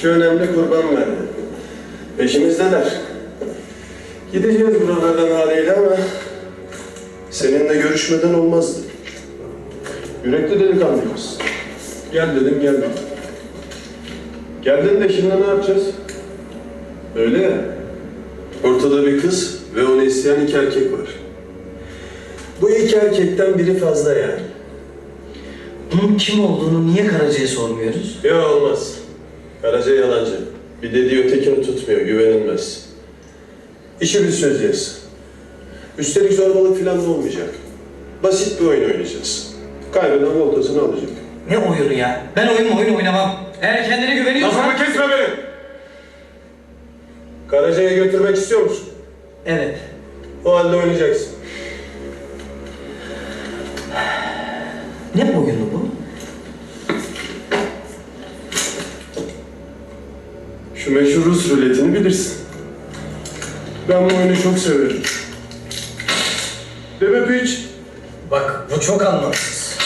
İki önemli kurban verdi. Peşimizdeler. Gideceğiz buralardan haliyle ama seninle görüşmeden olmazdı. Yürekli delikanlıyız. Gel dedim geldim. Geldin de şimdi ne yapacağız? Öyle ya. Ortada bir kız ve onu isteyen iki erkek var. Bu iki erkekten biri fazla yani. Bunun kim olduğunu niye Karaca'ya sormuyoruz? Ya olmaz. Karaca yalancı. Bir dediği ötekini tutmuyor, güvenilmez. İşi biz çözeceğiz. Üstelik zorbalık falan da olmayacak. Basit bir oyun oynayacağız. Kaybeden voltasını alacak. Ne oyunu ya? Ben oyun oyun oynamam. Eğer kendine güveniyorsan... Lafımı kesme beni! Karaca'ya götürmek istiyor musun? Evet. O halde oynayacaksın. Ne oyunu bu? Şu meşhur Rus ruletini bilirsin. Ben bu oyunu çok severim. Mi Piç? Bak bu çok anlamsız.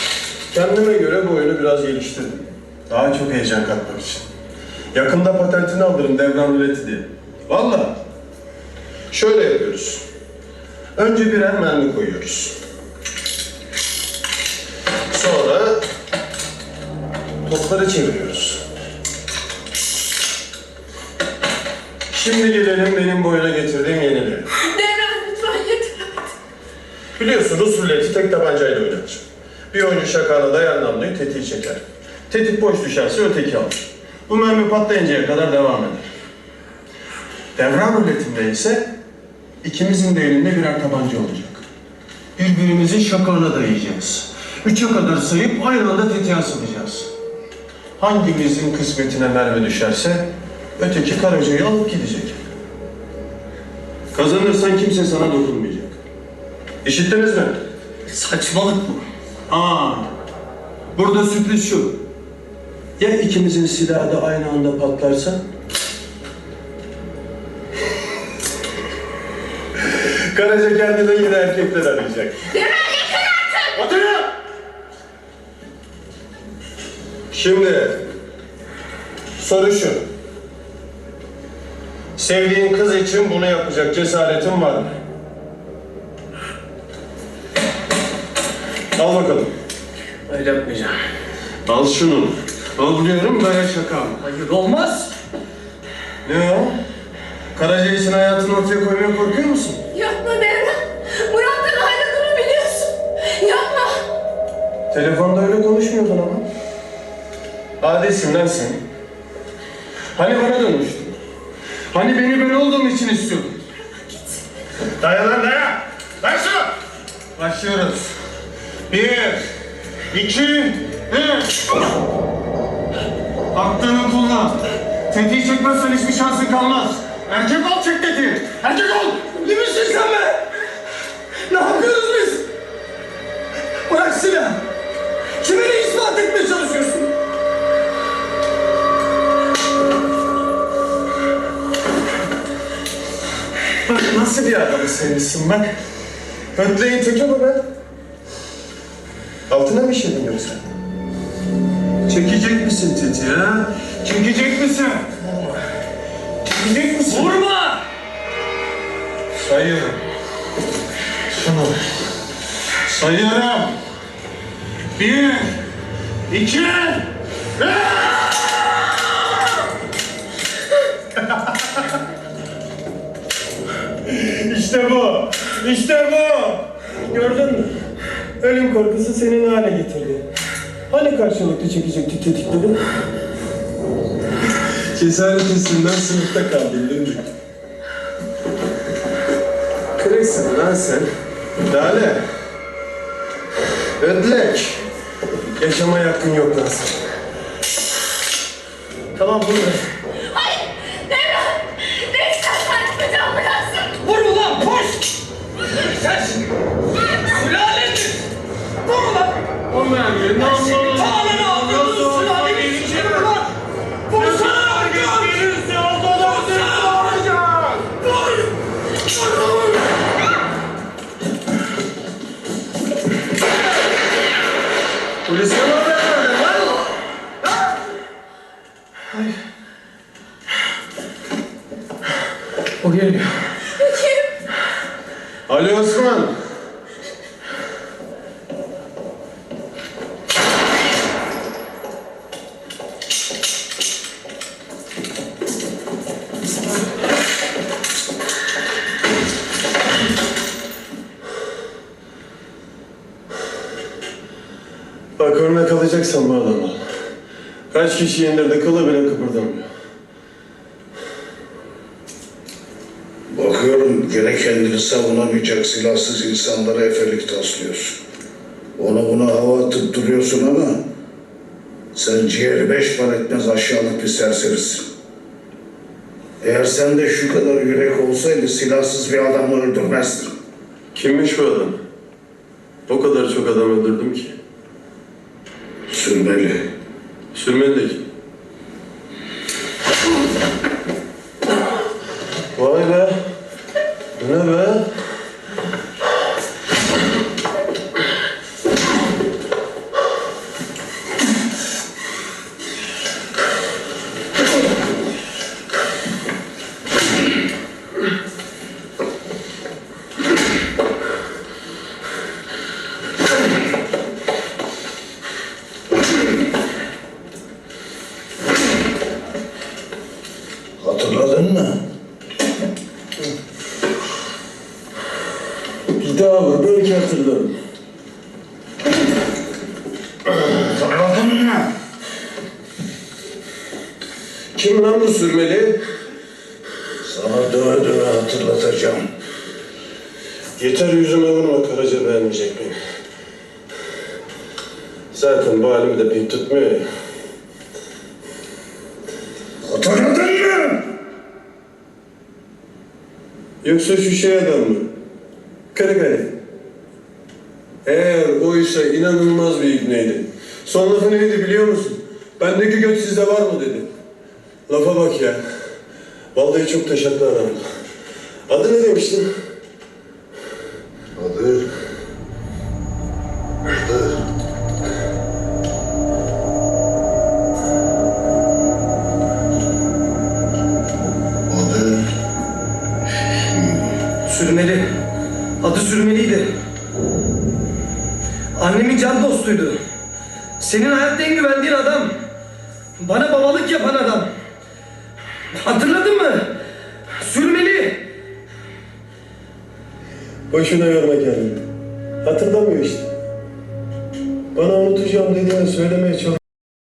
Kendime göre bu oyunu biraz geliştirdim. Daha çok heyecan katmak için. Yakında patentini alırım devran ruleti diye. Valla. Şöyle yapıyoruz. Önce birer mermi koyuyoruz. Sonra topları çeviriyoruz. Şimdi gelelim benim bu oyuna getirdiğim yeniliğe. Devran lütfen yeter. Biliyorsun Rus ruleti tek tabancayla oynanır. Bir oyuncu şakağına dayan namluyu tetiği çeker. Tetik boş düşerse öteki alır. Bu mermi patlayıncaya kadar devam eder. Devran ruletinde ise ikimizin de elinde birer tabanca olacak. Birbirimizin şakağına dayayacağız. Üçe kadar sayıp aynı anda tetiğe asılacağız. Hangimizin kısmetine mermi düşerse öteki karacayı alıp gidecek. Kazanırsan kimse sana dokunmayacak. İşittiniz mi? Saçmalık bu. Aa, burada sürpriz şu. Ya ikimizin silahı da aynı anda patlarsa? Karaca kendine yine erkekler arayacak. Devran yeter artık. Oturun! Şimdi soru şu. Sevdiğin kız için bunu yapacak cesaretin var mı? Al bakalım. Öyle yapmayacağım. Al şunu. Al biliyorum böyle şaka? Hayır olmaz. Ne o? Karaca için hayatını ortaya koymaya korkuyor musun? Yapma Devran. Murat'tan ayrıldığımı biliyorsun. Yapma. Telefonda öyle konuşmuyordun ama. Adisin lan sen. Hani bana dönmüştün? Hani beni ben olduğum için istiyordun? Daya lan daya! Daya şunu! Başlıyoruz. Bir, iki, üç. Aklını kullan. Tetiği çekmezsen hiçbir şansın kalmaz. Erkek ol çek tetiği. Erkek ol! Ne misin sen be? Ne yapıyoruz nasıl bir adamı sevmişsin bak. Hötleyin teki bu be. Altına mı işledin yoksa? Çekecek misin teti ha? Çekecek misin? Çekecek misin? Vurma! Sayıyorum. Şunu. Sayıyorum. Bir, iki, üç. İşte bu. Gördün mü? Ölüm korkusu senin hale getirdi. Hani karşılıklı çekecektik tetikleri? Cesaret hissinden sınıfta değil mi? Kırıksın lan sen. Lale. Ödlek. Yaşamaya hakkın yok lan sen. Tamam burada. Sen sülalenin! Vur ulan! O mermi namlu. Tanrı'nı aldırdın sülalenin içine vur lan! Vursana! Vur! Gelirse o kadar seni alacak. Vur! Vur! Polise mi haber verdin lan? O geliyor. Ali Osman. Bak örnek alacaksan bu adamı. Kaç kişi indirdi kılı bile kıpırdamıyor. Gene kendini savunamayacak silahsız insanlara efelik taslıyorsun. Ona buna hava atıp duruyorsun ama sen ciğeri beş par etmez aşağılık bir serserisin. Eğer sende şu kadar yürek olsaydı silahsız bir adamı öldürmezdin. Kimmiş bu adam? O kadar çok adam öldürdüm ki. Sürmeli. Sürmeli de kim? Vay be. Bu ne be? Hatırladın mı? Bir daha vur, belki hatırlarım. Hatırladın mı? Kim lan bu sürmeli? Sana döve döve hatırlatacağım. Yeter yüzüme vurma, Karaca beğenmeyecek beni. Zaten bu halimi de pek tutmuyor ya. Hatırladın mı? Yoksa şu şey adam mı? Kırıkayı. Eğer oysa inanılmaz bir ibneydi. Son lafı neydi biliyor musun? Bendeki göt sizde var mı dedi. Lafa bak ya. Vallahi çok teşekkür adam. Adı ne demiştin? Adı... Adı... Sürmeli. Adı sürmeliydi. Annemin can dostuydu. Senin hayatta en güvendiğin adam. Bana babalık yapan adam. Hatırladın mı? Sürmeli. Boşuna yorma kendini. Hatırlamıyor işte. Bana unutacağım dediğini söylemeye çalış.